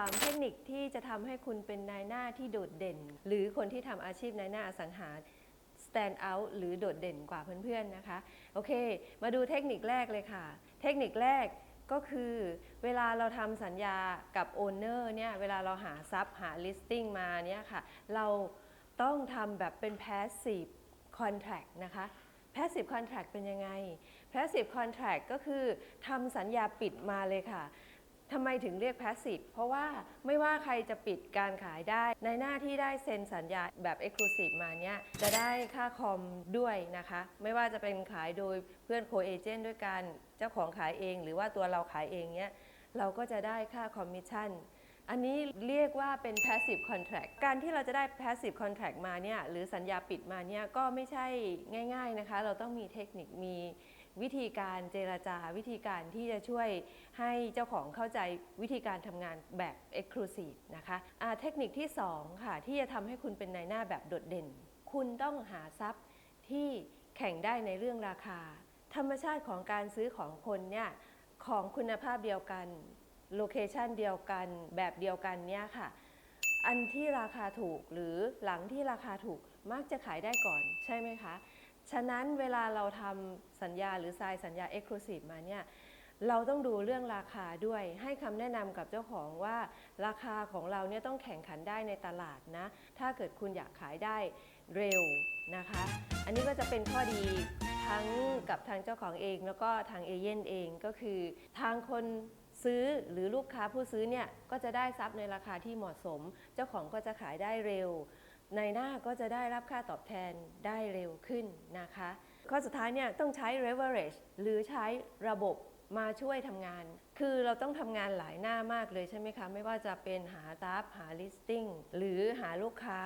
3 เทคนิคที่จะทำให้คุณเป็นนายหน้าที่โดดเด่น หรือคนที่ทำอาชีพนายหน้าอสังหา stand out หรือโดดเด่นกว่าเพื่อนๆนะคะ โอเค มาดูเทคนิคแรกเลยค่ะ เทคนิคแรกก็คือเวลาเราทำสัญญากับโอนเนอร์เนี่ยเวลาเราหาซับหา listing มาเนี่ยค่ะ เราต้องทำแบบเป็น passive contract นะคะ passive contract เป็นยังไง passive contract ก็คือทำสัญญาปิดมาเลยค่ะ ทำไมถึงเรียก passive เพราะว่าไม่ว่าใครจะปิดการขายได้ ในหน้าที่ได้เซ็นสัญญาแบบ exclusive มาเนี่ยจะได้ค่าคอมด้วยนะคะ ไม่ว่าจะเป็นขายโดยเพื่อนโคเอเจนต์ด้วยกันเจ้าของขายเอง หรือว่าตัวเราขายเองเนี่ยเราก็จะได้ค่าคอมมิชชั่นอันนี้เรียกว่าเป็น passive contract การที่เราจะได้ passive contract มาเนี่ยหรือสัญญาปิดมาเนี่ยก็ไม่ใช่ง่าย ๆนะคะ เราต้องมีเทคนิคมี วิธีการเจรจาวิธีการที่จะช่วยให้เจ้าของเข้าใจวิธีการทำงานแบบ exclusive นะคะอ่าเทคนิคที่ 2 ค่ะ ที่จะทำให้คุณเป็นนายหน้าแบบโดดเด่น คุณต้องหาทรัพย์ที่แข่งได้ในเรื่องราคา ธรรมชาติของการซื้อของคนเนี่ยของคุณภาพเดียวกันโลเคชันเดียวกันแบบเดียวกันเนี่ยค่ะอันที่ราคาถูกหรือหลังที่ราคาถูกมักจะขายได้ก่อนใช่ไหมคะ ฉะนั้นเวลาเราทำสัญญาหรือทรายสัญญา Exclusive มาเนี่ยเราต้องดูเรื่องราคาด้วยให้คำแนะนำกับเจ้าของว่า ราคาของเราเนี่ยต้องแข่งขันได้ในตลาดนะ ถ้าเกิดคุณอยากขายได้เร็วนะคะ อันนี้ก็จะเป็นข้อดีทั้งกับทางเจ้าของเอง แล้วก็ทางเอเย่นเองก็คือ ทางคนซื้อหรือลูกค้าผู้ซื้อเนี่ยก็จะได้ทรัพย์ในราคาที่เหมาะสม เจ้าของก็จะขายได้เร็ว ในหน้าก็จะได้รับค่าตอบแทนได้เร็วขึ้นนะคะ ข้อสุดท้ายเนี่ยต้องใช้ leverage หรือใช้ระบบมาช่วยทำงาน คือเราต้องทำงานหลายหน้ามากเลยใช่ไหมคะ ไม่ว่าจะเป็นหาทับหา listing หรือหาลูกค้า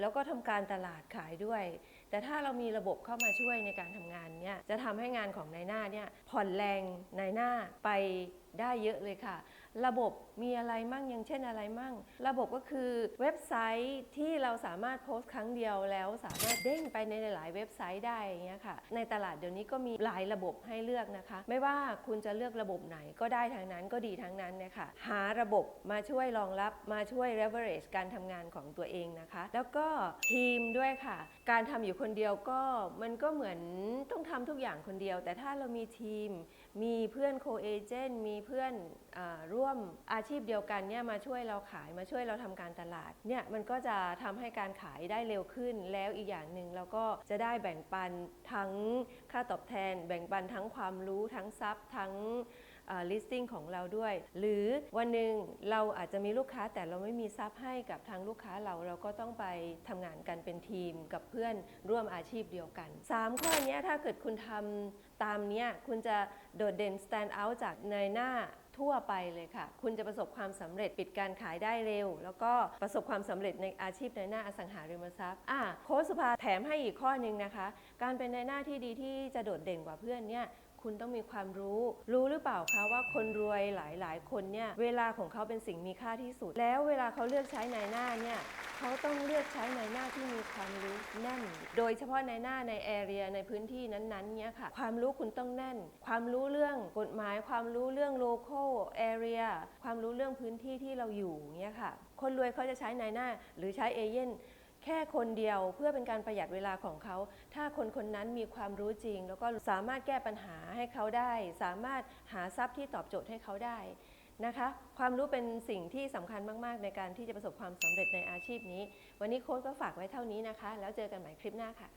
แล้วก็ทำการตลาดขายด้วย แต่ถ้าเรามีระบบเข้ามาช่วยในการทำงานเนี่ย จะทำให้งานของนายหน้าเนี่ยผ่อนแรงนายหน้าไปได้เยอะเลยค่ะ ระบบมีอะไรมั่งอย่างเช่นอะไรมั่ง ระบบก็คือเว็บไซต์ที่เราสามารถโพสต์ครั้งเดียวแล้วสามารถเด้งไปในหลายๆเว็บไซต์ได้อย่างเงี้ยค่ะ ในตลาดเดี๋ยวนี้ก็มีหลายระบบให้เลือกนะคะ ไม่ว่าคุณจะเลือกระบบไหนก็ได้ทั้งนั้นก็ดีทั้งนั้นนะคะหาระบบมาช่วยรองรับมาช่วย leverage การทำงานของตัวเองนะคะ แล้วก็ทีมด้วยค่ะ การทำอยู่คนเดียวก็มันก็เหมือนต้องทำทุกอย่างคนเดียว แต่ถ้าเรามีทีม มีเพื่อนโคเอเจนต์มีเพื่อนอาร่วมอาชีพเดียวกันเนี่ยมาช่วยเราขายมาช่วยเราทำการตลาดเนี่ยมันก็จะทำให้การขายได้เร็วขึ้น แล้วอีกอย่างหนึ่งเราก็จะได้แบ่งปันทั้งค่าตอบแทน แบ่งปันทั้งความรู้ทั้งทรัพย์ทั้ง listing ของเราด้วย หรือวันหนึ่งเราอาจจะมีลูกค้าแต่เราไม่มีทรัพย์ให้กับทางลูกค้าเราเราก็ต้องไปทำงานกันเป็นทีมกับเพื่อนร่วมอาชีพเดียวกัน 3 ข้อนี้ถ้าเกิดคุณทำตามเนี้ยคุณจะโดดเด่น stand out จากในหน้า ทั่วไปเลยค่ะ คุณจะประสบความสำเร็จปิดการขายได้เร็ว แล้วก็ประสบความสำเร็จในอาชีพในหน้าอสังหาริมทรัพย์อะโค้ชสุภาแถมให้อีกข้อหนึ่งนะคะ การเป็นในหน้าที่ดีที่จะโดดเด่นกว่าเพื่อนเนี่ย คุณต้องมีความรู้ รู้หรือเปล่าคะว่าคนรวยหลายๆ คนเนี่ยเวลาของเขาเป็นสิ่งมีค่าที่สุด แล้วเวลาเขาเลือกใช้ในหน้าเนี่ยเขาต้องเลือกใช้ในหน้าที่มีความรู้แน่น โดยเฉพาะในหน้าในแอเรียในพื้นที่นั้นๆ เนี่ยค่ะ ความรู้คุณต้องแน่น ความรู้เรื่องกฎหมาย ความรู้เรื่อง local area ความรู้เรื่องพื้นที่ที่เราอยู่เนี่ยค่ะ คนรวยเขาจะใช้ในหน้าหรือใช้เอเย่น แค่คนเดียวเพื่อเป็นการประหยัดเวลาของเขา ถ้าคนคนนั้นมีความรู้จริง แล้วก็สามารถแก้ปัญหาให้เขาได้ สามารถหาทรัพย์ที่ตอบโจทย์ให้เขาได้นะคะ ความรู้เป็นสิ่งที่สำคัญมากๆ ในการที่จะประสบความสำเร็จในอาชีพนี้ วันนี้โค้ชก็ฝากไว้เท่านี้นะคะ แล้วเจอกันใหม่คลิปหน้าค่ะ